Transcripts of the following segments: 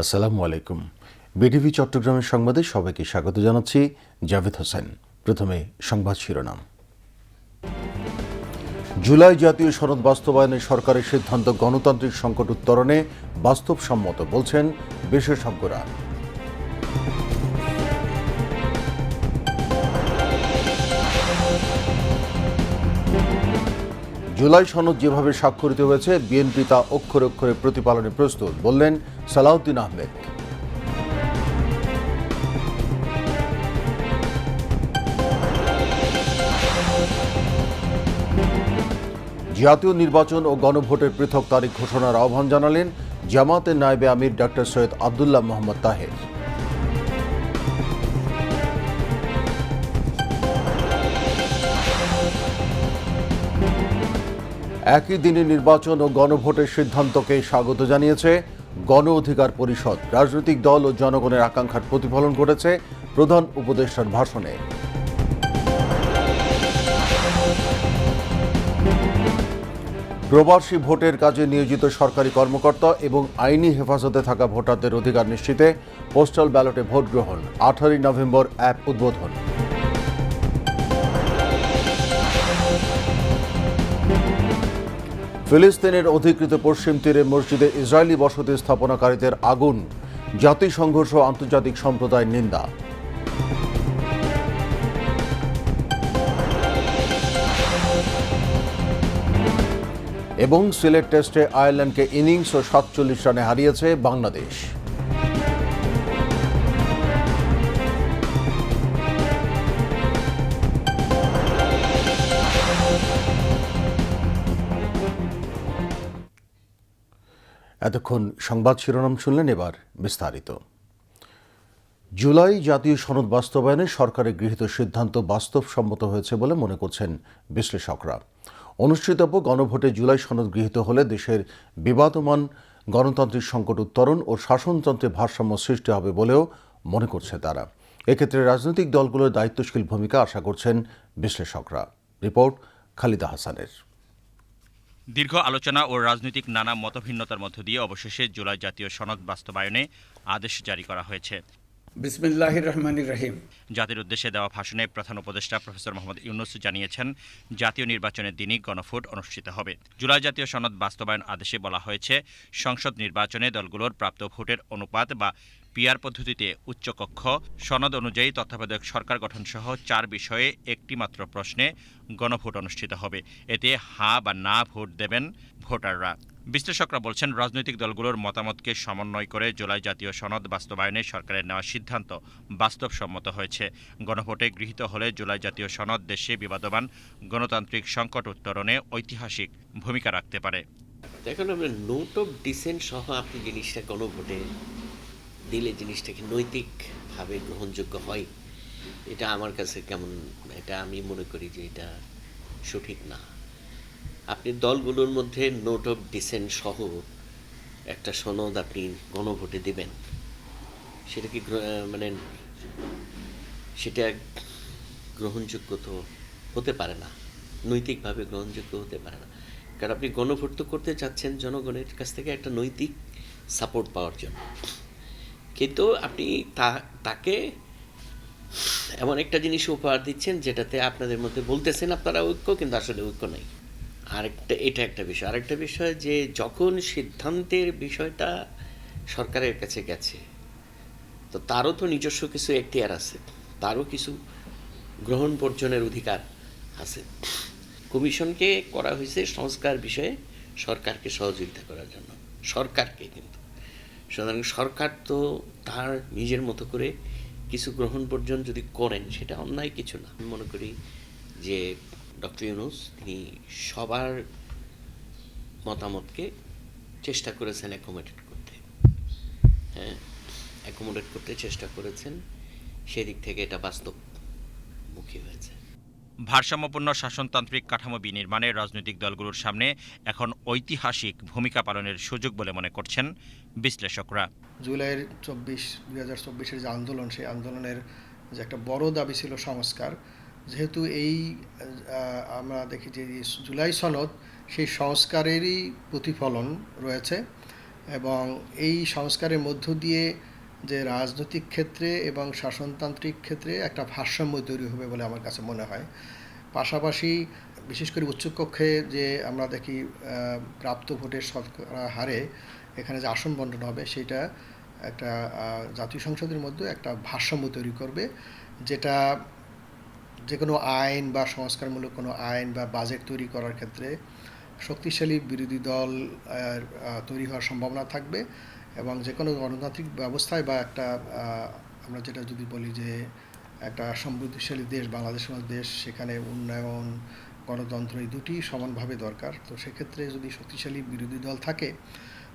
আসসালামু আলাইকুম। বিটিভি চট্টগ্রামের সংবাদে সবাইকে স্বাগত জানাচ্ছি জাভেদ হোসেন। প্রথমে সংবাদ শিরোনাম। জুলাই জাতীয় সনদ বাস্তবায়নে সরকারের সিদ্ধান্ত গণতান্ত্রিক সংকট উত্তরণে বাস্তবসম্মত বলছেন বিশেষজ্ঞরা। জুলাই সনদ যেভাবে স্বাক্ষরিত হয়েছে, বিএনপি তা অক্ষরে অক্ষরে প্রতিপালনে প্রস্তুত। বললেন সালাউদ্দিন আহমেদ। জাতীয় নির্বাচন ও গণভোটের পৃথক তারিখ ঘোষণার আহ্বান জানালেন জামাতের নায়েবে আমির ডক্টর সৈয়দ আবদুল্লাহ মোহাম্মদ তাহের। একই দিনে নির্বাচন ও গণভোটের সিদ্ধান্তকে স্বাগত জানিয়েছে গণ অধিকার পরিষদ। রাজনৈতিক দল ও জনগণের আকাঙ্ক্ষার প্রতিফলন করেছে প্রধান উপদেষ্টার ভাষণে। প্রবাসী ভোটের কাজে নিয়োজিত সরকারি কর্মকর্তা এবং আইনি হেফাজতে থাকা ভোটারদের অধিকার নিশ্চিতে পোস্টাল ব্যালটে ভোট গ্রহণ, আঠারোই নভেম্বর অ্যাপ উদ্বোধন। ফিলিস্তিনের অধিকৃত পশ্চিম তীরে মসজিদে ইসরায়েলি বসতি স্থাপনাকারীদের আগুন। জাতিসংঘ সহ আন্তর্জাতিক সম্প্রদায়ের নিন্দা। এবং সিলেট টেস্টে আয়ারল্যান্ডকে ইনিংস ও সাতচল্লিশ রানে হারিয়েছে বাংলাদেশ। এতক্ষণ সংবাদ শিরোনাম শুনলেন এবার বিস্তারিত। জুলাই জাতীয় সনদ বাস্তবায়নে সরকারের গৃহীত সিদ্ধান্ত বাস্তবসম্মত হয়েছে বলে মনে করছেন বিশ্লেষকরা। অনুষ্ঠিতব্য গণভোটে জুলাই সনদ গৃহীত হলে দেশের বিবাদমান গণতান্ত্রিক সংকট উত্তরণ ও শাসনতন্ত্রে ভারসাম্য সৃষ্টি হবে বলেও মনে করছে তারা। এক্ষেত্রে রাজনৈতিক দলগুলোর দায়িত্বশীল ভূমিকা আশা করছেন বিশ্লেষকরা। রিপোর্ট খালিদা হাসানের। দীর্ঘ আলোচনা ও রাজনৈতিক নানা মতভিন্নতার মধ্য দিয়ে অবশেষে জুলাই জাতীয় সনদ বাস্তবায়নে আদেশ জারি করা হয়েছে। বিসমিল্লাহির রহমানির রহিম। জাতির উদ্দেশ্যে দেওয়া ভাষণে প্রধান উপদেষ্টা প্রফেসর মোহাম্মদ ইউনুস জানিয়েছেন জাতীয় নির্বাচনের দিনই গণভোট অনুষ্ঠিত হবে। জুলাই জাতীয় সনদ বাস্তবায়ন আদেশে বলা হয়েছে সংসদ নির্বাচনে দলগুলোর প্রাপ্ত ভোটের অনুপাত বা পিআর পদ্ধতিতে উচ্চকক্ষ, সনদ অনুযায়ী তত্ত্বাবধায়ক সরকার গঠন সহ চার বিষয়ে একটি মাত্র প্রশ্নে গণভোট অনুষ্ঠিত হবে। এতে হা বা না ভোট দেবেন ভোটাররা। বিশ্লেষকরা বলছেন, রাজনৈতিক দলগুলোর মতামতকে সমন্বয় করে জুলাই জাতীয় সনদ বাস্তবায়নে সরকারের নেওয়া সিদ্ধান্ত বাস্তবসম্মত হয়েছে। গণভোটে গৃহীত হলে জুলাই জাতীয় সনদ দেশে বিবাদমান গণতান্ত্রিক সংকট উত্তরণে ঐতিহাসিক ভূমিকা রাখতে পারে। দেখুন, আমরা নোট অফ ডিসেন্ট সহ আপনি জিনিসটা গণভোটে দিলে জিনিসটা কি নৈতিকভাবে গ্রহণযোগ্য হয়। এটা আমার কাছে কেমন, এটা আমি মনে করি যে এটা সঠিক না। আপনি দলগুলোর মধ্যে নোট অফ ডিসেন্ট সহ একটা সনদ আপনি গণভোটে দেবেন। সেটা কি মানে সেটা গ্রহণযোগ্য তো হতে পারে না, নৈতিকভাবে গ্রহণযোগ্য হতে পারে না। কারণ আপনি গণভোট তো করতে চাচ্ছেন জনগণের কাছ থেকে একটা নৈতিক সাপোর্ট পাওয়ার জন্য। কিন্তু আপনি তা, তাকে এমন একটা জিনিস উপহার দিচ্ছেন যেটাতে আপনাদের মধ্যে বলতেছেন আপনারা ঐক্য, কিন্তু আসলে ঐক্য নেই। আরেকটা, এটা একটা বিষয়। আরেকটা বিষয় যে যখন সিদ্ধান্তের বিষয়টা সরকারের কাছে গেছে, তো তারও তো নিজস্ব কিছু এখতিয়ার আছে, তারও কিছু গ্রহণ বর্জনের অধিকার আছে। কমিশনকে করা হয়েছে সংস্কার বিষয়ে সরকারকে সহযোগিতা করার জন্য। সরকারকে কিন্তু। সুতরাং সরকার তো তার নিজের মতো করে কিছু গ্রহণ বর্জন যদি করেন, সেটা অন্যায় কিছু না। আমি মনে করি যে ডক্টর ইউনুস, তিনি সবার মতামতকে চেষ্টা করেছেন অ্যাকোমোডেট করতে। হ্যাঁ অ্যাকোমোডেট করতে চেষ্টা করেছেন, সেদিক থেকে এটা বাস্তবমুখী হয়েছে। ভারসাম্যপূর্ণ শাসনতান্ত্রিক কাঠামো বিনির্মাণে রাজনৈতিক দলগুলোর সামনে এখন ঐতিহাসিক ভূমিকা পালনের সুযোগ বলে মনে করছেন বিশ্লেষকরা। জুলাইয়ের চব্বিশ, দুই হাজার চব্বিশের যে আন্দোলন, সেই আন্দোলনের যে একটা বড় দাবি ছিল সংস্কার, যেহেতু এই আমরা দেখি যে জুলাই সনদ, সেই সংস্কারেরই প্রতিফলন রয়েছে এবং এই সংস্কারের মধ্য দিয়ে যে রাজনৈতিক ক্ষেত্রে এবং শাসনতান্ত্রিক ক্ষেত্রে একটা ভারসাম্য তৈরি হবে বলে আমার কাছে মনে হয়। পাশাপাশি বিশেষ করে উচ্চকক্ষে যে আমরা দেখি প্রাপ্ত ভোটের শতকরা হারে এখানে যে আসন বন্টন হবে, সেটা একটা জাতীয় সংসদের মধ্যে একটা ভারসাম্য তৈরি করবে, যেটা যে কোনো আইন বা সংস্কারমূলক কোনো আইন বা বাজেট তৈরি করার ক্ষেত্রে শক্তিশালী বিরোধী দল তৈরি হওয়ার সম্ভাবনা থাকবে এবং যে কোনো গণতান্ত্রিক ব্যবস্থায় বা একটা আমরা যেটা যদি বলি যে একটা সমৃদ্ধিশালী দেশ বাংলাদেশের মতো দেশ, সেখানে উন্নয়ন, গণতন্ত্র এই দুটি সমানভাবে দরকার। তো সেক্ষেত্রে যদি শক্তিশালী বিরোধী দল থাকে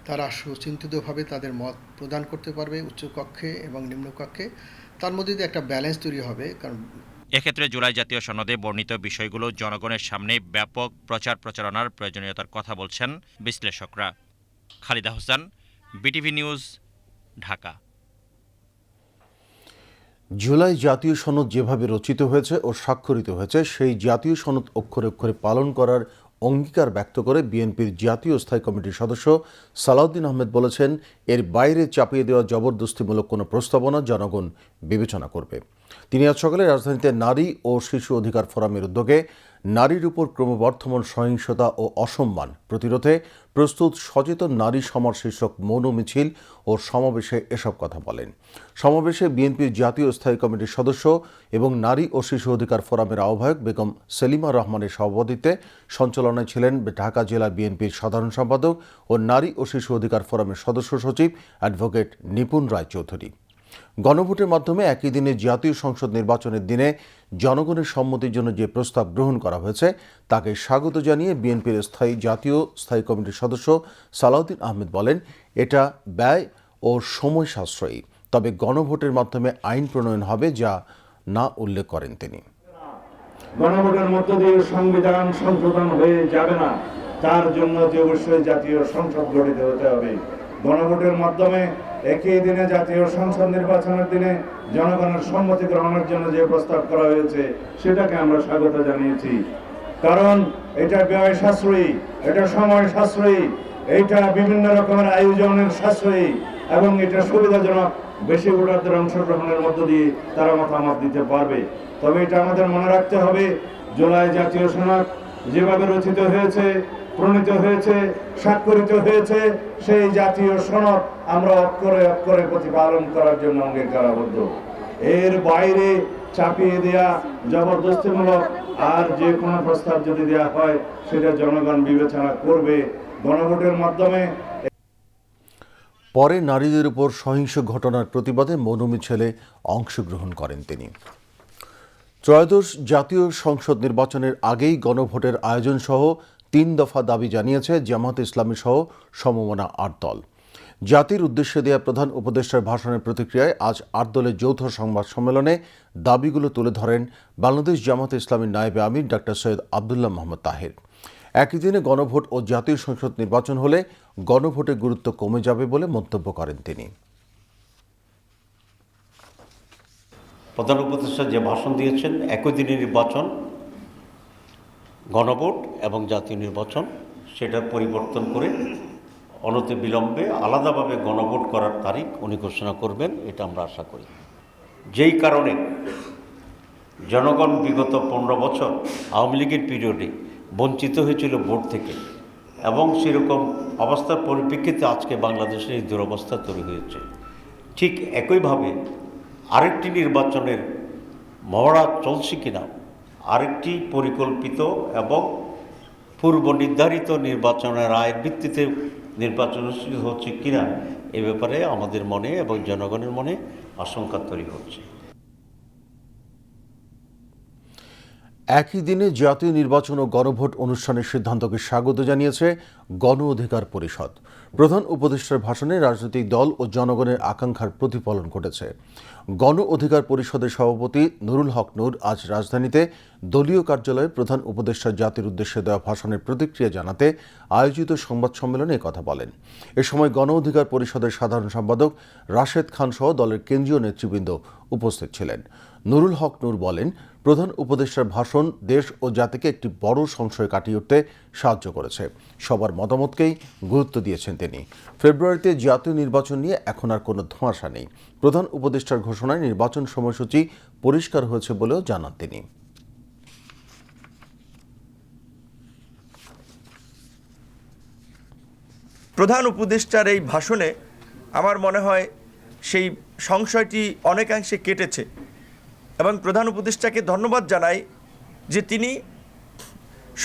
তারা সুচিন্তিতভাবে তাদের মত প্রদান করতে পারবে উচ্চকক্ষে এবং নিম্নকক্ষে। তার মধ্যে দিয়ে একটা ব্যালেন্স তৈরি হবে কারণ এক্ষেত্রে জুলাই জাতীয় সনদে বর্ণিত বিষয়গুলো জনগণের সামনে ব্যাপক প্রচার প্রচারণার প্রয়োজনীয়তার কথা বলছেন বিশ্লেষকরা। Khalida Hossain BTV news Dhaka. July জাতীয় সনদ যেভাবে রচিত হয়েছে ও স্বাক্ষরিত হয়েছে সেই জাতীয় সনদ অক্ষরে অক্ষরে পালন করার অঙ্গীকার ব্যক্ত করে বিএনপির জাতীয় স্থায়ী কমিটির সদস্য সালাউদ্দিন আহমেদ বলেছেন, এর বাইরে চাপিয়ে দেওয়া জবরদস্তিমূলক কোনো প্রস্তাবনা জনগণ বিবেচনা করবে। তিনি আজ সকালে রাজধানীতে নারী ও শিশু অধিকার ফোরামের উদ্যোগে নারীর উপর ক্রমবর্ধমান সহিংসতা ও অসম্মান প্রতিরোধে প্রস্তুত সচেতন নারী সমাজ শীর্ষক মৌন মিছিল ও সমাবেশে এসব কথা বলেন। সমাবেশে বিএনপির জাতীয় স্থায়ী কমিটির সদস্য এবং নারী ও শিশু অধিকার ফোরামের আহ্বায়ক বেগম সেলিমা রহমানের সভাপতিত্বে সঞ্চালনায় ছিলেন ঢাকা জেলা বিএনপির সাধারণ সম্পাদক ও নারী ও শিশু অধিকার ফোরামের সদস্য সচিব অ্যাডভোকেট নিপুণ রায় চৌধুরী গণভোটের মাধ্যমে একই দিনে জাতীয় সংসদ নির্বাচনের দিনে জনগণের সম্মতির জন্য যে প্রস্তাব গ্রহণ করা হয়েছে, তাকে স্বাগত জানিয়ে বিএনপির স্থায়ী জাতীয় স্থায়ী কমিটির সদস্য সালাউদ্দিন আহমেদ বলেন, এটা ব্যয় ও সময় সাশ্রয়ী। তবে গণভোটের মাধ্যমে আইন প্রণয়ন হবে যা না উল্লেখ করেন তিনি। গণভোটের মধ্য দিয়ে সংবিধান সংশোধন হয়ে যাবে না। তার জন্য অবশ্যই জাতীয় সংসদ গঠিত হতে হবে। গণভোটের মাধ্যমে একই দিনে জাতীয় সংসদ নির্বাচনের দিনে জনগণের সম্মতি গ্রহণের জন্য যে প্রস্তাব করা হয়েছে, সেটাকে আমরা স্বাগত জানিয়েছি। কারণ এটা ব্যয় সাশ্রয়ী, এটা সময় সাশ্রয়ী এটা বিভিন্ন রকমের আয়োজনের সাশ্রয়ী এবং এটা সুবিধাজনক। বেশি ভোটারদের অংশগ্রহণের মধ্য দিয়ে তারা মতামত দিতে পারবে। তবে এটা আমাদের মনে রাখতে হবে, জুলাই জাতীয় সনদ যেভাবে রচিত হয়েছে প্রণীত হয়েছে, স্বাক্ষরিত হয়েছে, সেই জাতীয় সনদ আমরা অক্ষরে অক্ষরে প্রতিপালন করার জন্য অঙ্গীকারাবদ্ধ। এর বাইরে চাপিয়ে দেয়া জবরদস্তিমূলক আর যে কোনো প্রস্তাব যদি দেয়া হয়, সেটা জনগণ বিবেচনা করবে গণভোটের মাধ্যমে। পরে নারীদের উপর সহিংস ঘটনার প্রতিবাদে মৌন মিছিলে অংশগ্রহণ করেন তিনি। ত্রয়োদশ জাতীয় সংসদ নির্বাচনের আগেই গণভোটের আয়োজন সহ তিন দফা দাবি জানিয়েছে জামাত ইসলামী সহ সমমনা আট দল। জাতির উদ্দেশ্যে দেয়া প্রধান উপদেষ্টার ভাষণের প্রতিক্রিয়ায় আজ আট দলের যৌথ সংবাদ সম্মেলনে দাবিগুলো তুলে ধরেন বাংলাদেশ জামাত ইসলামীর নায়েবে আমির ডাক্তার সৈয়দ আবদুল্লাহ মোহাম্মদ তাহের। একই দিনে গণভোট ও জাতীয় সংসদ নির্বাচন হলে গণভোটের গুরুত্ব কমে যাবে বলে মন্তব্য করেন তিনি। প্রধান উপদেষ্টা যে ভাষণ দিয়েছেন, একই দিনে নির্বাচন গণভোট এবং জাতীয় নির্বাচন, সেটার পরিবর্তন করে অনতি বিলম্বে আলাদাভাবে গণভোট করার তারিখ উনি ঘোষণা করবেন, এটা আমরা আশা করি। যেই কারণে জনগণ বিগত পনেরো বছর আওয়ামী লীগের পিরিয়ডে বঞ্চিত হয়েছিল ভোট থেকে এবং সেরকম অবস্থার পরিপ্রেক্ষিতে আজকে বাংলাদেশের এই দুরবস্থা তৈরি হয়েছে। ঠিক একইভাবে আরেকটি নির্বাচনের মহড়া চলছে কিনা আরেকটি পরিকল্পিত এবং পূর্ব নির্ধারিত নির্বাচনের রায়ের ভিত্তিতে নির্বাচন অনুষ্ঠিত হচ্ছে কিনা এ ব্যাপারে আমাদের মনে এবং জনগণের মনে আশঙ্কা তৈরি হচ্ছে। একই দিনে জাতীয় নির্বাচন ও গণভোট অনুষ্ঠানের সিদ্ধান্তকে স্বাগত জানিয়েছে গণ অধিকার পরিষদ। প্রধান উপদেষ্টার ভাষণে রাজনৈতিক দল ও জনগণের আকাঙ্ক্ষার প্রতিফলন ঘটেছে। গণ অধিকার পরিষদের সভাপতি নুরুল হক নূর আজ রাজধানীতে দলীয় কার্যালয়ে প্রধান উপদেষ্টা জাতির উদ্দেশ্যে দেওয়া ভাষণের প্রতিক্রিয়া জানাতে আয়োজিত সংবাদ সম্মেলনে কথা বলেন। এ সময় গণ অধিকার পরিষদের সাধারণ সম্পাদক রাশেদ খান সহ দলের কেন্দ্রীয় নেতৃবৃন্দ উপস্থিত ছিলেন। নুরুল হক নূর বলেন প্রধান উপদেষ্টার ভাষণ দেশ ও জাতিকে একটি বড় সংশয় কাটিয়ে উঠতে সাহায্য করেছে। সবার মতামতকেই গুরুত্ব দিয়েছেন তিনি। ফেব্রুয়ারিতে জাতীয় নির্বাচন নিয়ে এখন আর কোনো ধোঁয়াশা নেই। প্রধান উপদেষ্টার ঘোষণায় নির্বাচন সময়সূচি পরিষ্কার হয়েছে বলেও জানান তিনি। প্রধান উপদেষ্টার এই ভাষণে আমার মনে হয় সেই সংশয়টি অনেকাংশে কেটেছে। এবং প্রধান উপদেষ্টাকে ধন্যবাদ জানাই যে তিনি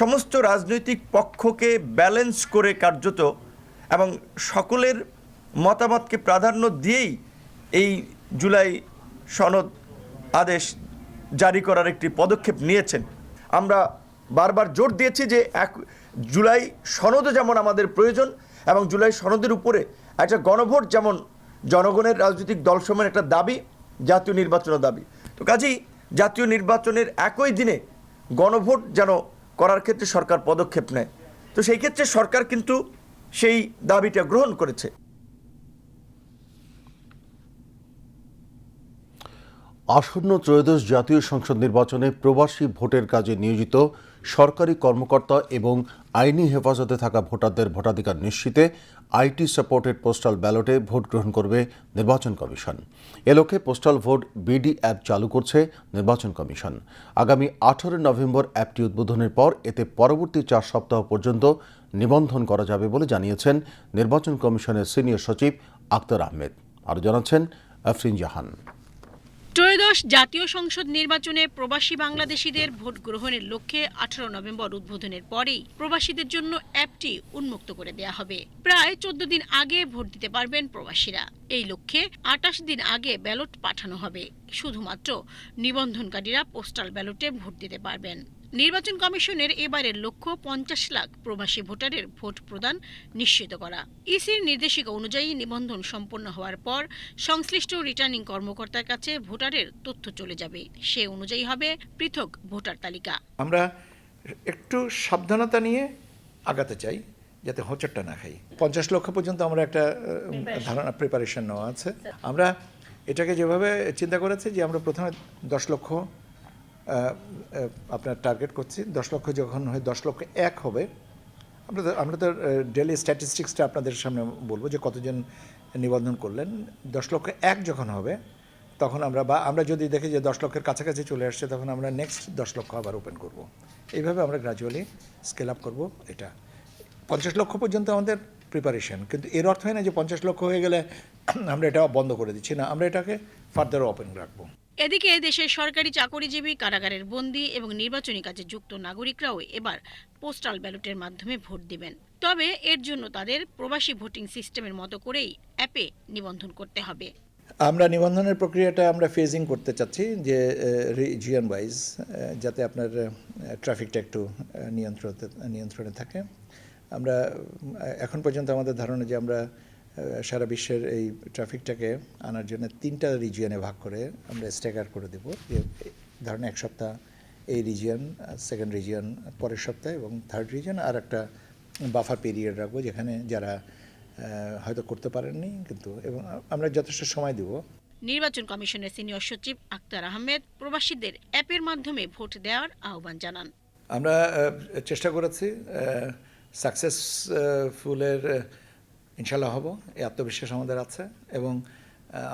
সমস্ত রাজনৈতিক পক্ষকে ব্যালেন্স করে কার্যত এবং সকলের মতামতকে প্রাধান্য দিয়েই এই জুলাই সনদ আদেশ জারি করার একটি পদক্ষেপ নিয়েছেন। আমরা বারবার জোর দিয়েছি যে এক জুলাই সনদও যেমন আমাদের প্রয়োজন এবং জুলাই সনদের উপরে একটা গণভোট যেমন জনগণের রাজনৈতিক দলসমূহের একটা দাবি, জাতীয় নির্বাচনের দাবি। তো কাজেই জাতীয় নির্বাচনের একই দিনে গণভোট যেন করার ক্ষেত্রে সরকার পদক্ষেপ নেয়। তো সেই ক্ষেত্রে সরকার কিন্তু সেই দাবিটা গ্রহণ করেছে। আসন্ন ত্রয়োদশ জাতীয় সংসদ নির্বাচনে প্রবাসী ভোটের কাজে নিয়োজিত সরকারি কর্মকর্তা এবং আইনি হেফাজতে থাকা ভোটারদের ভোটাধিকার নিশ্চিতে আইটি সাপোর্টেড পোস্টাল ব্যালটে ভোট গ্রহণ করবে নির্বাচন কমিশন। এ লক্ষ্যে পোস্টাল ভোট বিডি অ্যাপ চালু করছে নির্বাচন কমিশন। আগামী আঠারো নভেম্বর অ্যাপটি উদ্বোধনের পর এতে পরবর্তী চার সপ্তাহ পর্যন্ত নিবন্ধন করা যাবে বলে জানিয়েছেন নির্বাচন কমিশনের সিনিয়র সচিব আক্তার আহমেদ। আরও জানাচ্ছেন আফরিন জাহান। ত্রয়োদশ জাতীয় সংসদ নির্বাচনে প্রবাসী বাংলাদেশিদের ভোট গ্রহণের লক্ষ্যে আঠারো নভেম্বর উদ্বোধনের পরেই প্রবাসীদের জন্য অ্যাপটি উন্মুক্ত করে দেয়া হবে। প্রায় চোদ্দ দিন আগে ভোট দিতে পারবেন প্রবাসীরা। এই লক্ষ্যে আটাশ দিন আগে ব্যালট পাঠানো হবে। শুধুমাত্র নিবন্ধনকারীরা পোস্টাল ব্যালটে ভোট দিতে পারবেন। নির্বাচন কমিশনের এবারের লক্ষ্য পঞ্চাশ লাখ প্রবাসী ভোটারের ভোট প্রদান নিশ্চিত করা। ইসির নির্দেশিকা অনুযায়ী নিবন্ধন সম্পন্ন হওয়ার পর সংশ্লিষ্ট রিটার্নিং কর্মকর্তার কাছে ভোটারের তথ্য চলে যাবে। সে অনুযায়ী হবে পৃথক ভোটার তালিকা। আমরা একটু সাবধানতা নিয়ে আগাতে চাই যাতে হোঁচটটা না খাই। পঞ্চাশ লক্ষ পর্যন্ত আমরা একটা ধারণা প্রিপারেশন নেওয়া আছে। আমরা এটাকে যেভাবে চিন্তা করেছি যে আমরা প্রথমে দশ লক্ষ আপনার টার্গেট করছি। দশ লক্ষ যখন হয়, দশ লক্ষ এক হবে, আমরা তো আমরা তো ডেলি স্ট্যাটিস্টিক্সটা আপনাদের সামনে বলব যে কতজন নিবন্ধন করলেন। দশ লক্ষ এক যখন হবে, তখন আমরা বা, আমরা যদি দেখি যে দশ লক্ষের কাছাকাছি চলে আসছে, তখন আমরা নেক্সট দশ লক্ষ আবার ওপেন করব। এইভাবে আমরা গ্রাজুয়ালি স্কেল আপ করব এটা। পঞ্চাশ লক্ষ পর্যন্ত আমাদের প্রিপারেশন কিন্তু এর অর্থ হয় না যে পঞ্চাশ লক্ষ হয়ে গেলে আমরা এটা বন্ধ করে দিচ্ছি। না, আমরা এটাকে ফার্দার ওপেন রাখব। এদিকে দেশের সরকারি চাকরিজীবী কারাগারের বন্দী এবং নির্বাচনী কাজে যুক্ত নাগরিকরাও এবার পোস্টাল ব্যালটের মাধ্যমে ভোট দিবেন। তবে এর জন্য তাদের প্রবাসী ভোটিং সিস্টেমের মতো করেই অ্যাপে নিবন্ধন করতে হবে। আমরা নিবন্ধনের প্রক্রিয়াটা আমরা ফেজিং করতে চাচ্ছি যে রিজিয়ন ওয়াইজ যাতে আপনার ট্রাফিকটা একটু নিয়ন্ত্রণে নিয়ন্ত্রণে থাকে। আমরা এখন পর্যন্ত আমাদের ধারণা যে আমরা সারা বিশ্বের এই ট্রাফিকটাকে আনার জন্য তিনটা রিজিয়নে ভাগ করে আমরা স্ট্যাগার করে দেবো। যে ধরেন এক সপ্তাহ এই রিজিয়ন সেকেন্ড রিজিয়ন পরের সপ্তাহে এবং থার্ড রিজিয়ন আর একটা বাফার পিরিয়ড রাখব যেখানে যারা হয়তো করতে পারেননি কিন্তু এবং আমরা যথেষ্ট সময় দেব। নির্বাচন কমিশনের সিনিয়র সচিব আক্তার আহমেদ প্রবাসীদের অ্যাপের মাধ্যমে ভোট দেওয়ার আহ্বান জানান। আমরা চেষ্টা করেছি সাকসেসফুলের ইনশাল্লাহ হব, এই আত্মবিশ্বাস আমাদের আছে এবং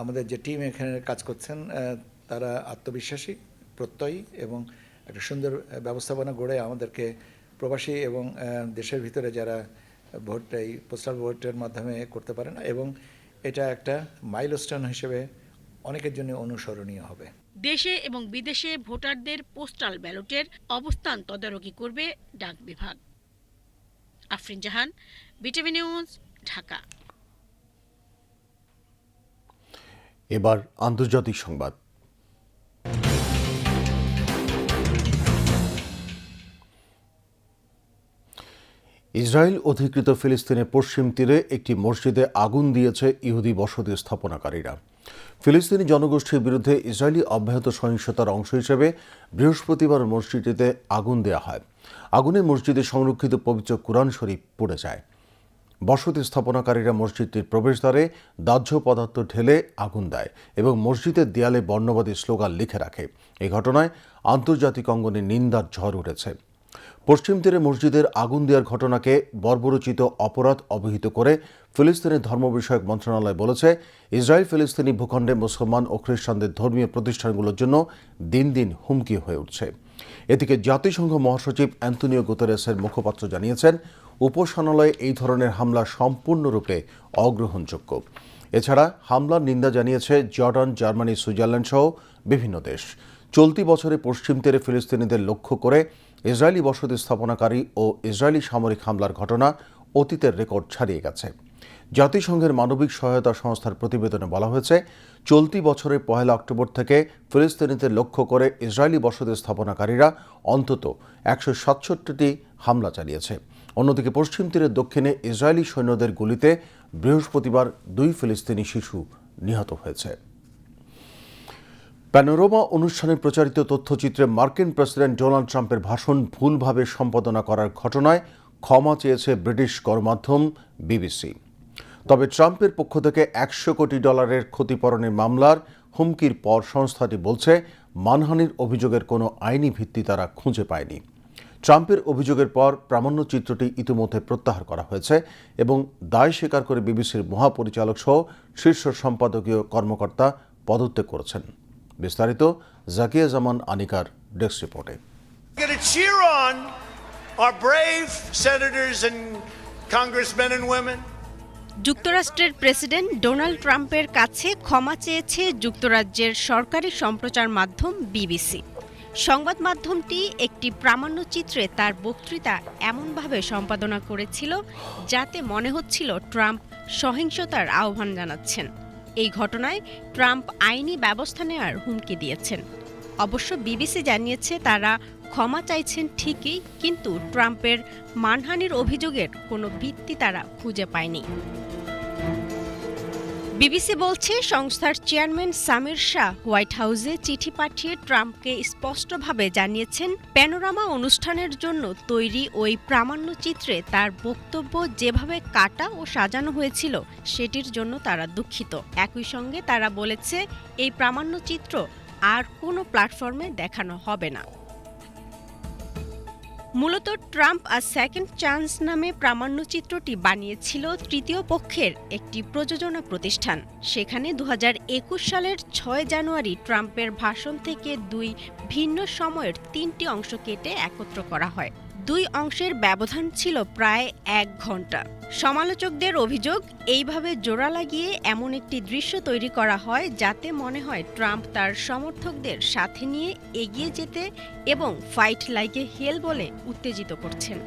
আমাদের যে টিম এখানে কাজ করছেন তারা আত্মবিশ্বাসী, প্রত্যয়ী এবং একটা সুন্দর ব্যবস্থাপনা গড়ে আমাদেরকে প্রবাসী এবং দেশের ভিতরে যারা ভোট এই পোস্টাল ভোটের মাধ্যমে করতে পারে না এবং এটা একটা মাইলস্টোন হিসেবে অনেকের জন্য অনুসরণীয় হবে। দেশে এবং বিদেশে ভোটারদের পোস্টাল ব্যালটের অবস্থান তদারকি করবে ডাক বিভাগ। Afrin Jahan BTV news Dhaka. এবার আন্তর্জাতিক সংবাদ। ইসরায়েল অধিকৃত ফিলিস্তিনের পশ্চিম তীরে একটি মসজিদে আগুন দিয়েছে ইহুদি বসতি স্থাপনাকারীরা। ফিলিস্তিনি জনগোষ্ঠীর বিরুদ্ধে ইসরায়েলি অব্যাহত সহিংসতার অংশ হিসেবে বৃহস্পতিবার মসজিদটিতে আগুন দেওয়া হয়। আগুনে মসজিদে সংরক্ষিত পবিত্র কোরআন শরীফ পড়ে যায়। বসতি স্থাপনাকারীরা মসজিদটির প্রবেশদ্বারে দাহ্য পদার্থ ঢেলে আগুন দেয় এবং মসজিদের দেয়ালে বর্ণবাদী স্লোগান লিখে রাখে। এই ঘটনায় আন্তর্জাতিক অঙ্গনে নিন্দার ঝড় উঠেছে। পশ্চিম তীরে মসজিদের আগুন দেওয়ার ঘটনাকে বর্বরচিত অপরাধ অবহিত করে ফিলিস্তিনের ধর্ম বিষয়ক মন্ত্রণালয় বলেছে, ইসরায়েল ফিলিস্তিনি ভূখণ্ডে মুসলমান ও খ্রিস্টানদের ধর্মীয় প্রতিষ্ঠানগুলোর জন্য দিন দিন হুমকি হয়ে উঠছে। এদিকে জাতিসংঘ মহাসচিব অ্যান্তনিও গুতেরেসের মুখপাত্র জানিয়েছেন উপাসনালয়ে এই ধরনের হামলা সম্পূর্ণরূপে অগ্রহণযোগ্য। এছাড়া হামলার নিন্দা জানিয়েছে জর্ডান, জার্মানি, সুইজারল্যান্ড সহ বিভিন্ন দেশ। চলতি বছরে পশ্চিম তীরে ফিলিস্তিনিদের লক্ষ্য করে ইসরায়েলি বসতি স্থাপনাকারী ও ইসরায়েলি সামরিক হামলার ঘটনা অতীতের রেকর্ড ছাড়িয়ে গেছে। জাতিসংঘের মানবিক সহায়তা সংস্থার প্রতিবেদনে বলা হয়েছে, চলতি বছরের পহেলা অক্টোবর থেকে ফিলিস্তিনিদের লক্ষ্য করে ইসরায়েলি বসতি স্থাপনাকারীরা অন্তত একশো সাতষট্টিটি হামলা চালিয়েছে। অন্যদিকে পশ্চিম তীরের দক্ষিণে ইসরায়েলি সৈন্যদের গুলিতে বৃহস্পতিবার দুই ফিলিস্তিনি শিশু নিহত হয়েছে। প্যানোরোমা অনুষ্ঠানে প্রচারিত তথ্যচিত্রে মার্কিন প্রেসিডেন্ট ডোনাল্ড ট্রাম্পের ভাষণ ভুলভাবে সম্পাদনা করার ঘটনায় ক্ষমা চেয়েছে ব্রিটিশ গণমাধ্যম বিবিসি। তবে ট্রাম্পের পক্ষ থেকে একশো কোটি ডলারের ক্ষতিপূরণের মামলার হুমকির পর সংস্থাটি বলছে, মানহানির অভিযোগের কোনো আইনি ভিত্তি তারা খুঁজে পায়নি। ট্রাম্পের অভিযোগের পর প্রামাণ্য চিত্রটি ইতিমধ্যে প্রত্যাহার করা হয়েছে এবং দায় স্বীকার করে বিবিসির মহাপরিচালক সহ শীর্ষ সম্পাদকীয় কর্মকর্তা পদত্যাগ করেছেন। বিস্তারিত জাকিয়া জামান আনিকার ডেস্ক রিপোর্টে। যুক্তরাষ্ট্রের প্রেসিডেন্ট ডোনাল্ড ট্রাম্পের কাছে ক্ষমা চেয়েছে যুক্তরাজ্যের সরকারি সম্প্রচার মাধ্যম বিবিসি। সংবাদ মাধ্যমটি একটি প্রামাণ্যচিত্রে তার বক্তৃতা এমনভাবে সম্পাদনা করেছিল যাতে মনে হচ্ছিল ট্রাম্প সহিংসতার আহ্বান জানাচ্ছেন। এই ঘটনায় ট্রাম্প আইনি ব্যবস্থা নেওয়ার হুমকি দিয়েছেন। অবশ্য বিবিসি জানিয়েছে তারা ক্ষমা চাইছেন ঠিকই, কিন্তু ট্রাম্পের মানহানির অভিযোগের কোনো ভিত্তি তারা খুঁজে পায়নি। বিবিসি বলছে সংস্থার চেয়ারম্যান সামির শাহ হোয়াইট হাউসে চিঠি পাঠিয়ে ট্রাম্পকে স্পষ্টভাবে জানিয়েছেন, প্যানোরামা অনুষ্ঠানের জন্য তৈরি ওই প্রামাণ্যচিত্রে তার বক্তব্য যেভাবে কাটা ও সাজানো হয়েছিল, সেটির জন্য তারা দুঃখিত। একই সঙ্গে তারা বলেছে, এই প্রামাণ্যচিত্র আর কোনো প্ল্যাটফর্মে দেখানো হবে না। মূলত ট্রাম্প আর সেকেন্ড চান্স নামে প্রামাণ্যচিত্রটি বানিয়েছিল তৃতীয় পক্ষের একটি প্রযোজনা প্রতিষ্ঠান। সেখানে দু হাজার একুশ সালের ছয় জানুয়ারি ট্রাম্পের ভাষণ থেকে দুই ভিন্ন সময়ের তিনটি অংশ কেটে একত্র করা হয়। দুই অংশের ব্যবধান ছিল প্রায় এক ঘণ্টা। সমালোচকদের অভিযোগ, এইভাবে জোড়া লাগিয়ে এমন একটি দৃশ্য তৈরি করা হয় যাতে মনে হয় ট্রাম্প তার সমর্থকদের সাথে নিয়ে এগিয়ে যেতে এবং ফাইট লাইকে হেল বলে উত্তেজিত করছেন।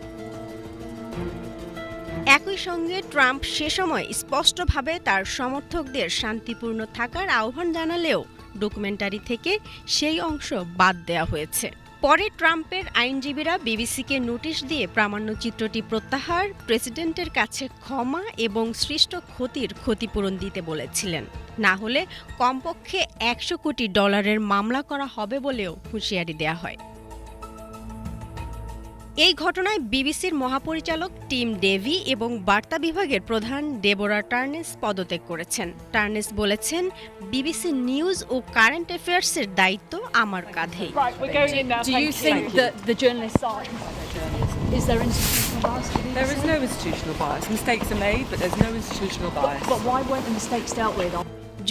একই সঙ্গে ট্রাম্প সে সময় স্পষ্টভাবে তার সমর্থকদের শান্তিপূর্ণ থাকার আহ্বান জানালেও ডকুমেন্টারি থেকে সেই অংশ বাদ দেওয়া হয়েছে। পরে ট্রাম্পের আইনজীবীরা বিবিসিকে নোটিশ দিয়ে প্রামাণ্যচিত্রটি প্রত্যাহার, প্রেসিডেন্টের কাছে ক্ষমা এবং সৃষ্ট ক্ষতির ক্ষতিপূরণ দিতে বলেছিলেন। না হলে কমপক্ষে একশো কোটি ডলারের মামলা করা হবে বলেও হুঁশিয়ারি দেয়া হয়। এই ঘটনায় বিবিসির মহাপরিচালক টিম ডেভি এবং বার্তা বিভাগের প্রধান ডেবোরা টার্নেস পদত্যাগ করেছেন টার্নেস বলেছেন বিবিসি নিউজ ও কারেন্ট অ্যাফেয়ার্সের দায়িত্ব আমার are Is there institutional bias? There is no institutional bias. Mistakes are made, but there's no institutional bias. But, But why weren't the mistakes dealt with?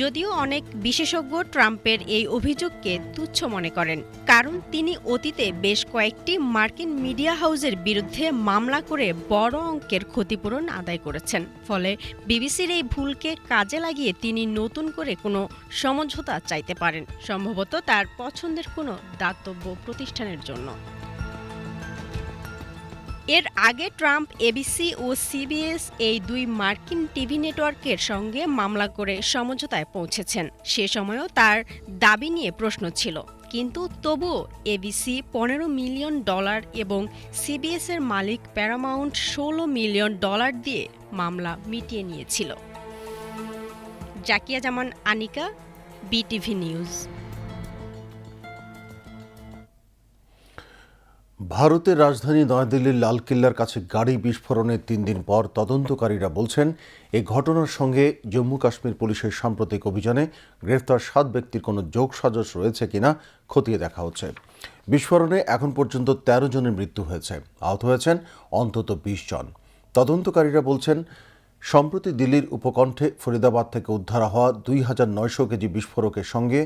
যদিও অনেক বিশেষজ্ঞ ট্রাম্পের এই অভিযোগকে তুচ্ছ মনে করেন, কারণ তিনি অতীতে বেশ কয়েকটি মার্কিন মিডিয়া হাউসের বিরুদ্ধে মামলা করে বড় অঙ্কের ক্ষতিপূরণ আদায় করেছেন। ফলে বিবিসির এই ভুলকে কাজে লাগিয়ে তিনি নতুন করে কোনো সমঝোতা চাইতে পারেন, সম্ভবত তার পছন্দের কোনো দাতব্য প্রতিষ্ঠানের জন্য। এর আগে ট্রাম্প এবিসি ও সিবিএস এই দুই মার্কিন টিভি নেটওয়ার্কের সঙ্গে মামলা করে সমঝোতায় পৌঁছেছেন। সে সময়ও তার দাবি নিয়ে প্রশ্ন ছিল। কিন্তু তবুও এবিসি পনেরো মিলিয়ন ডলার এবং সিবিএস এর মালিক প্যারামাউন্ট ষোলো মিলিয়ন ডলার দিয়ে মামলা মিটিয়ে নিয়েছিল। Zakia Zaman, Anika, BTV news. ভারতের রাজধানী নয়াদিল্লির লালকেল্লার কাছে গাড়ি বিস্ফোরণের তিন দিন পর তদন্তকারীরা বলছেন, এ ঘটনার সঙ্গে জম্মু কাশ্মীর পুলিশের সাম্প্রতিক অভিযানে গ্রেফতার সাত ব্যক্তির কোনো যোগসাজশ রয়েছে কিনা খতিয়ে দেখা হচ্ছে। বিস্ফোরণে এখন পর্যন্ত তেরো জনের মৃত্যু হয়েছে, আহত হয়েছেন অন্তত বিশ জন। তদন্তকারীরা বলছেন, সম্প্রতি দিল্লির উপকণ্ঠে ফরিদাবাদ থেকে উদ্ধার হওয়া দুই হাজার নয়শো কেজি বিস্ফোরকের সঙ্গে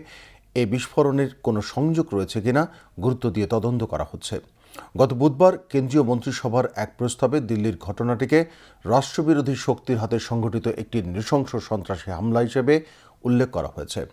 এই বিস্ফোরণের কোনো সংযোগ রয়েছে কিনা গুরুত্ব দিয়ে তদন্ত করা হচ্ছে। গত বুধবার কেন্দ্রীয় মন্ত্রিসভার এক প্রস্তাবে দিল্লির ঘটনাটিকে রাষ্ট্রবিরোধী শক্তির হাতে সংঘটিত একটি নৃশংস সন্ত্রাসী হামলা হিসেবে উল্লেখ করা হয়েছে।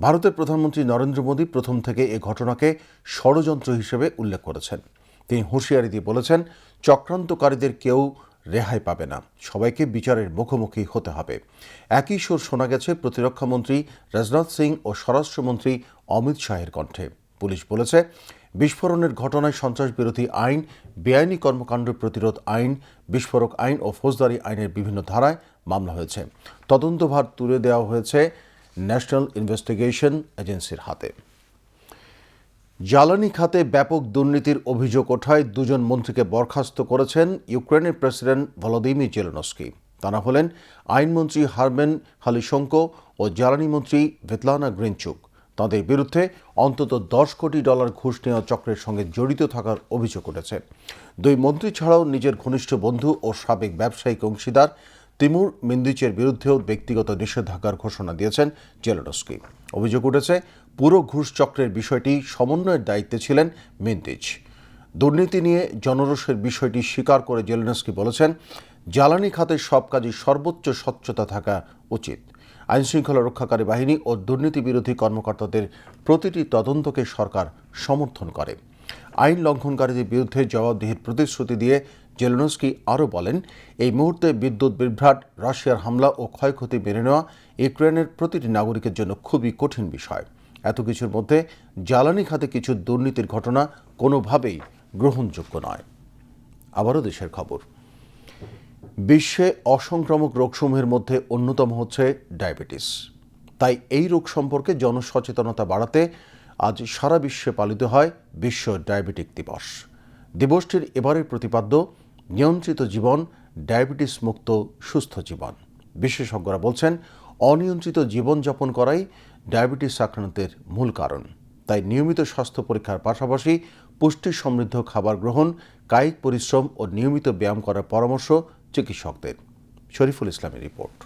ভারতের প্রধানমন্ত্রী নরেন্দ্র মোদী প্রথম থেকে এ ঘটনাকে ষড়যন্ত্র হিসেবে উল্লেখ করেছেন। তিনি হুঁশিয়ারি দিয়ে বলেছেন, চক্রান্তকারীদের কেউ রেহাই পাবে না। সবাইকে বিচারের মুখোমুখি হতে হবে। একই সুর শোনা গেছে প্রতিরক্ষামন্ত্রী রাজনাথ সিং ও স্বরাষ্ট্রমন্ত্রী অমিত শাহের কণ্ঠে। পুলিশ বলেছে বিস্ফোরণের ঘটনায় সন্ত্রাস বিরোধী আইন, বেআইনি কর্মকাণ্ড প্রতিরোধ আইন, বিস্ফোরক আইন ও ফৌজদারি আইনের বিভিন্ন ধারায় মামলা হয়েছে। তদন্তভার তুলে দেওয়া হয়েছে ন্যাশনাল ইনভেস্টিগেশন এজেন্সির হাতে। জ্বালানি খাতে ব্যাপক দুর্নীতির অভিযোগ ওঠায় দুজন মন্ত্রীকে বরখাস্ত করেছেন ইউক্রেনের প্রেসিডেন্ট ভলোদিমির জেলেনস্কি। তারা হলেন আইনমন্ত্রী হারবেন হালিশঙ্কো ও জ্বালানি মন্ত্রী ভেতলানা গ্রিনচুক। তাদের বিরুদ্ধে অন্তত দশ কোটি ডলার ঘুষ নেওয়া চক্রের সঙ্গে জড়িত থাকার অভিযোগ উঠেছে। দুই মন্ত্রী ছাড়াও নিজের ঘনিষ্ঠ বন্ধু ও সাবেক ব্যবসায়িক অংশীদার তিমুর মিন্দিচের বিরুদ্ধেও ব্যক্তিগত নিষেধাজ্ঞার ঘোষণা দিয়েছেন জেলেনস্কি অভিযোগ উঠেছে, পুরো ঘুষ চক্রের বিষয়টি সমন্বয়ের দায়িত্বে ছিলেন মিন্দিচ। দুর্নীতি নিয়ে জনরোষের বিষয়টি স্বীকার করে জেলেনস্কি বলেছেন, জ্বালানি খাতের সব কাজে সর্বোচ্চ স্বচ্ছতা থাকা উচিত। আইনশৃঙ্খলা রক্ষাকারী বাহিনী ও দুর্নীতি বিরোধী কর্মকর্তাদের প্রতিটি তদন্তকে সরকার সমর্থন করে। আইন লঙ্ঘনকারীদের বিরুদ্ধে জবাবদিহির প্রতিশ্রুতি দিয়ে জেলেনস্কি আরও বলেন, এই মুহূর্তে বিদ্যুৎ বিভ্রাট, রাশিয়ার হামলা ও ক্ষয়ক্ষতি মেনে নেওয়া ইউক্রেনের প্রতিটি নাগরিকের জন্য খুবই কঠিন বিষয়। এত কিছুর মধ্যে জ্বালানি খাতে কিছু দুর্নীতির ঘটনা কোনোভাবেই গ্রহণযোগ্য নয়। আবারও দেশের খবর। বিশ্বে অসংক্রামক রোগসমূহের মধ্যে অন্যতম হচ্ছে ডায়াবেটিস। তাই এই রোগ সম্পর্কে জনসচেতনতা বাড়াতে আজ সারা বিশ্বে পালিত হয় বিশ্ব ডায়াবেটিক দিবস। দিবসটির এবারের প্রতিপাদ্য, নিয়ন্ত্রিত জীবন, ডায়াবেটিস মুক্ত, সুস্থ জীবন। বিশেষজ্ঞরা বলছেন, অনিয়ন্ত্রিত জীবনযাপন করাই ডায়াবেটিস আক্রান্তের মূল কারণ। তাই নিয়মিত স্বাস্থ্য পরীক্ষার পাশাপাশি পুষ্টি সমৃদ্ধ খাবার গ্রহণ, কায়িক পরিশ্রম ও নিয়মিত ব্যায়াম করার পরামর্শ চিকিৎসকদের। শরীফুল ইসলামের রিপোর্ট।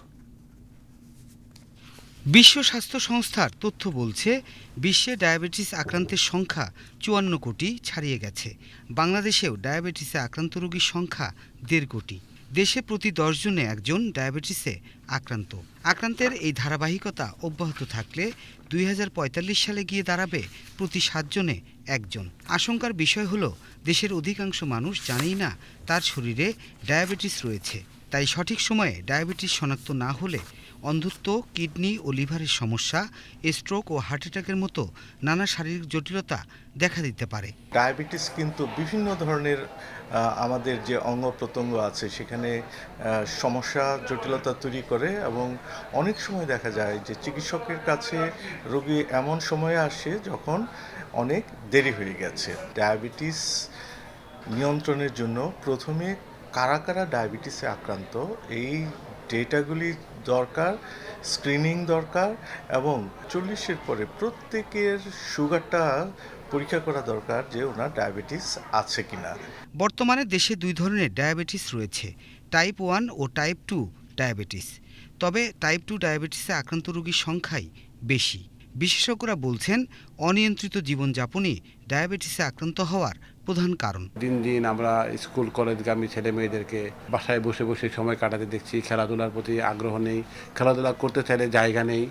বিশ্ব স্বাস্থ্য সংস্থার তথ্য বলছে, বিশ্বে ডায়াবেটিস আক্রান্তের সংখ্যা চুয়ান্ন কোটি ছাড়িয়ে গেছে। বাংলাদেশেও ডায়াবেটিসে আক্রান্ত রোগীর সংখ্যা দেড় কোটি। দেশে প্রতি জনে একজন ডায়াবেটিসে আক্রান্ত। আক্রান্তের এই ধারাবাহিকতা অব্যাহত থাকলে দুই হাজার পঁয়তাল্লিশ সালে গিয়ে দাঁড়াবে প্রতি সাতজনে একজন। আশঙ্কার বিষয় হলো, দেশের অধিকাংশ মানুষ জানেই না তার শরীরে ডায়াবেটিস রয়েছে। তাই সঠিক সময়ে ডায়াবেটিস শনাক্ত না হলে অন্ধত্ব, কিডনি ও লিভারের সমস্যা, স্ট্রোক ও হার্ট অ্যাটাকের মতো নানা শারীরিক জটিলতা দেখা দিতে পারে। ডায়াবেটিস কিন্তু বিভিন্ন ধরনের আমাদের যে অঙ্গ প্রত্যঙ্গ আছে, সেখানে সমস্যা, জটিলতা তৈরি করে এবং অনেক সময় দেখা যায় যে চিকিৎসকের কাছে রোগী এমন সময়ে আসে যখন অনেক দেরি হয়ে গেছে। ডায়াবেটিস নিয়ন্ত্রণের জন্য প্রথমে কারা কারা ডায়াবেটিসে আক্রান্ত, এই ডেটাগুলি দরকার, স্ক্রিনিং দরকার এবং চল্লিশের পরে প্রত্যেকের সুগারটা পরীক্ষা করা দরকার যে ওনার ডায়াবেটিস আছে কিনা। বর্তমানে দেশে দুই ধরনের ডায়াবেটিস রয়েছে, টাইপ ওয়ান ও টাইপ টু ডায়াবেটিস। তবে টাইপ টু ডায়াবেটিসে আক্রান্ত রোগীর সংখ্যাই বেশি। বিশেষজ্ঞরা বলছেন, অনিয়ন্ত্রিত জীবনযাপনই ডায়াবেটিসে আক্রান্ত হওয়ার প্রধান কারণ। দিন দিন আমরা স্কুল, কলেজগামী ছেলে মেয়েদেরকে বাসায় বসে বসে সময় কাটাতে দেখছি, খেলাধুলার প্রতি আগ্রহ নেই, খেলাধুলা করতে চাইলে জায়গা নেই,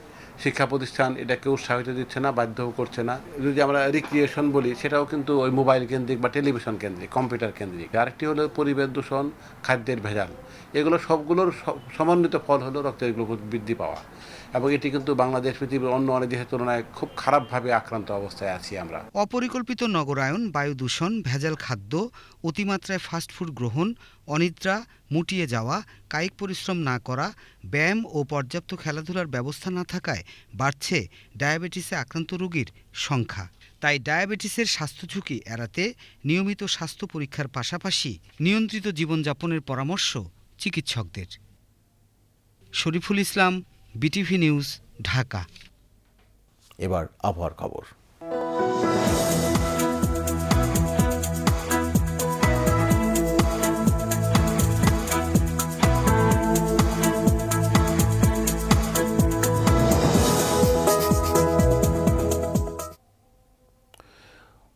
শিক্ষা প্রতিষ্ঠান এটাকে উৎসাহিত দিচ্ছে না, বাধ্য করছে না। যদি আমরা রিক্রিয়েশন বলি, সেটাও কিন্তু ওই মোবাইল কেন্দ্রিক বা টেলিভিশন কেন্দ্রিক কম্পিউটার কেন্দ্রিক। আরেকটি হলো পরিবেশ দূষণ, খাদ্যের ভেজাল। এগুলো সবগুলোর সমন্বিত ফল হলো রক্তের গ্লুকোজ বৃদ্ধি পাওয়া। এবং এটি কিন্তু বাংলাদেশ পৃথিবীর অন্য অনেক দেশের তুলনায় খুব খারাপভাবে আক্রান্ত অবস্থায় আছি আমরা। অপরিকল্পিত নগরায়ন, বায়ু দূষণ, ভেজাল খাদ্য, অতিমাত্রায় ফাস্টফুড গ্রহণ, অনিদ্রা, মুটিয়ে যাওয়া, কায়িক পরিশ্রম না করা, ব্যায়াম ও পর্যাপ্ত খেলাধুলার ব্যবস্থা না থাকায় বাড়ছে ডায়াবেটিসে আক্রান্ত রোগীর সংখ্যা। তাই ডায়াবেটিসের স্বাস্থ্য ঝুঁকি এড়াতে নিয়মিত স্বাস্থ্য পরীক্ষার পাশাপাশি নিয়ন্ত্রিত জীবনযাপনের পরামর্শ চিকিৎসকদের। Shariful Islam BTV news Dhaka. এবার আবহাওয়ার খবর।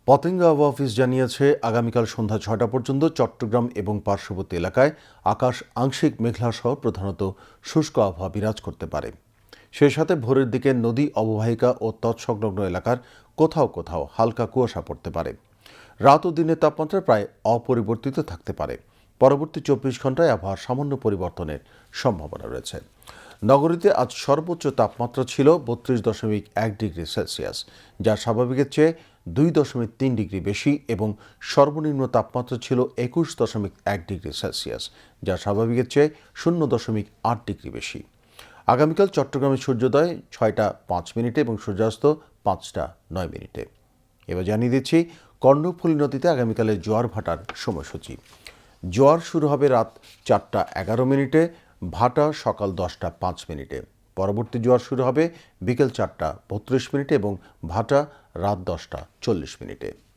পতেঙ্গা আবহাওয়া অফিস জানিয়েছে, আগামীকাল সন্ধ্যা ছয়টা পর্যন্ত চট্টগ্রাম এবং পার্শ্ববর্তী এলাকায় আকাশ আংশিক মেঘলা সহ প্রধানত শুষ্ক আবহাওয়া বিরাজ করতে পারে। সেই সাথে ভোরের দিকে নদী অববাহিকা ও তৎসংলগ্ন এলাকার কোথাও কোথাও হালকা কুয়াশা পড়তে পারে। রাত ও দিনের তাপমাত্রা প্রায় অপরিবর্তিত থাকতে পারে। পরবর্তী চব্বিশ ঘন্টায় আবহাওয়ার সামান্য পরিবর্তনের সম্ভাবনা রয়েছে। নগরীতে আজ সর্বোচ্চ তাপমাত্রা ছিল বত্রিশ দশমিক এক ডিগ্রি সেলসিয়াস, যা স্বাভাবিকের চেয়ে দুই দশমিক তিন ডিগ্রি বেশি এবং সর্বনিম্ন তাপমাত্রা ছিল একুশ দশমিক এক ডিগ্রি সেলসিয়াস, যা স্বাভাবিকের চেয়ে শূন্য দশমিক আট ডিগ্রি বেশি। আগামীকাল চট্টগ্রামে সূর্যোদয় ছয়টা পাঁচ মিনিটে এবং সূর্যাস্ত পাঁচটা নয় মিনিটে। এবার জানিয়ে দিচ্ছি, কর্ণফুলী নদীতে আগামীকালের জোয়ার ভাটার সময়সূচি। জোয়ার শুরু হবে রাত চারটা এগারো মিনিটে, ভাটা সকাল দশটা পাঁচ মিনিটে। পরবর্তী জোয়ার শুরু হবে বিকেল চারটা বত্রিশ মিনিটে এবং ভাটা রাত দশটা চল্লিশ মিনিটে।